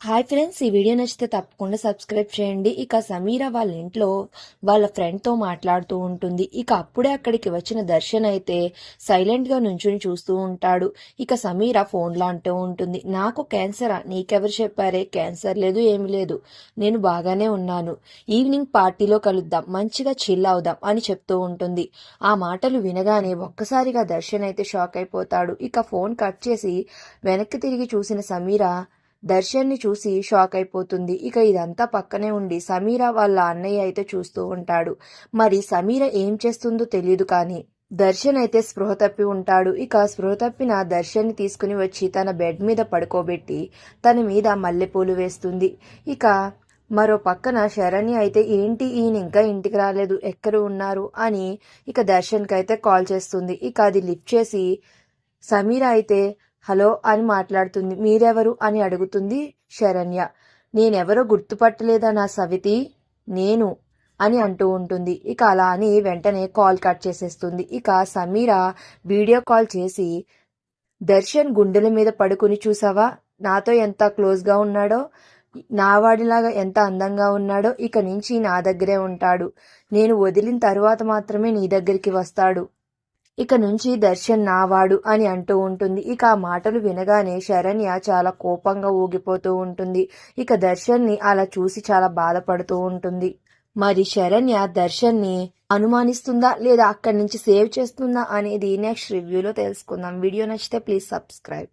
Hi friends ఈ video నచ్చితే తప్పకుండా సబ్స్క్రైబ్ చేయండి. ఇక సమీర వాళ్ళ ఇంట్లో వాళ్ళ ఫ్రెండ్తో మాట్లాడుతూ ఉంటుంది. ఇక అప్పుడే అక్కడికి వచ్చిన దర్శన్ అయితే సైలెంట్గా నుంచుని చూస్తూ ఉంటాడు. ఇక సమీర ఫోన్లో అంటూ ఉంటుంది నాకు క్యాన్సరా నీకెవరు చెప్పారే? క్యాన్సర్ లేదు ఏమీ లేదు. నేను బాగానే ఉన్నాను. ఈవినింగ్ పార్టీలో కలుద్దాం మంచిగా చిల్ అవుదాం అని చెప్తూ ఉంటుంది. ఆ మాటలు వినగానే ఒక్కసారిగా దర్శన్ అయితే షాక్ అయిపోతాడు. ఇక ఫోన్ కట్ చేసి వెనక్కి తిరిగి చూసిన సమీర దర్శన్ని చూసి షాక్ అయిపోతుంది. ఇక ఇదంతా పక్కనే ఉండి సమీర వాళ్ళ అన్నయ్య అయితే చూస్తూ ఉంటాడు. మరి సమీర ఏం చేస్తుందో తెలియదు కానీ దర్శన్ అయితే స్పృహ తప్పి ఉంటాడు. ఇక స్పృహ తప్పిన దర్శన్ని తీసుకుని వచ్చి తన బెడ్ మీద పడుకోబెట్టి తన మీద మల్లెపూలు వేస్తుంది. ఇక మరో పక్కన శరణ్య అయితే ఏంటి? ఈయన ఇంకా ఇంటికి రాలేదు. ఎక్కడ ఉన్నారు? అని ఇక దర్శన్కి అయితే కాల్ చేస్తుంది. ఇక అది లిఫ్ట్ చేసి సమీర అయితే హలో అని మాట్లాడుతుంది. మీరెవరు అని అడుగుతుంది శరణ్య. నేనెవరో గుర్తుపట్టలేదా నా సవితి? నేను అని అంటూ ఉంటుంది. ఇక అలా అని వెంటనే కాల్ కట్ చేసేస్తుంది. ఇక సమీర వీడియో కాల్ చేసి దర్శన్ గుండెల మీద పడుకుని చూసావా? నాతో ఎంత క్లోజ్గా ఉన్నాడో? నావాడిలాగా ఎంత అందంగా ఉన్నాడో? ఇక నుంచి నా దగ్గరే ఉంటాడు. నేను వదిలిన తరువాత మాత్రమే నీ దగ్గరికి వస్తాడు. ఇక నుంచి దర్శన్ నావాడు అని అంటూ ఉంటుంది. ఇక ఆ మాటలు వినగానే శరణ్య చాలా కోపంగా ఊగిపోతూ ఉంటుంది. ఇక దర్శన్ని అలా చూసి చాలా బాధపడుతూ ఉంటుంది. మరి శరణ్య దర్శన్ని అనుమానిస్తుందా లేదా అక్కడి నుంచి సేవ్ చేస్తుందా అనేది నెక్స్ట్ రివ్యూలో తెలుసుకుందాం. వీడియో నచ్చితే ప్లీజ్ సబ్స్క్రైబ్.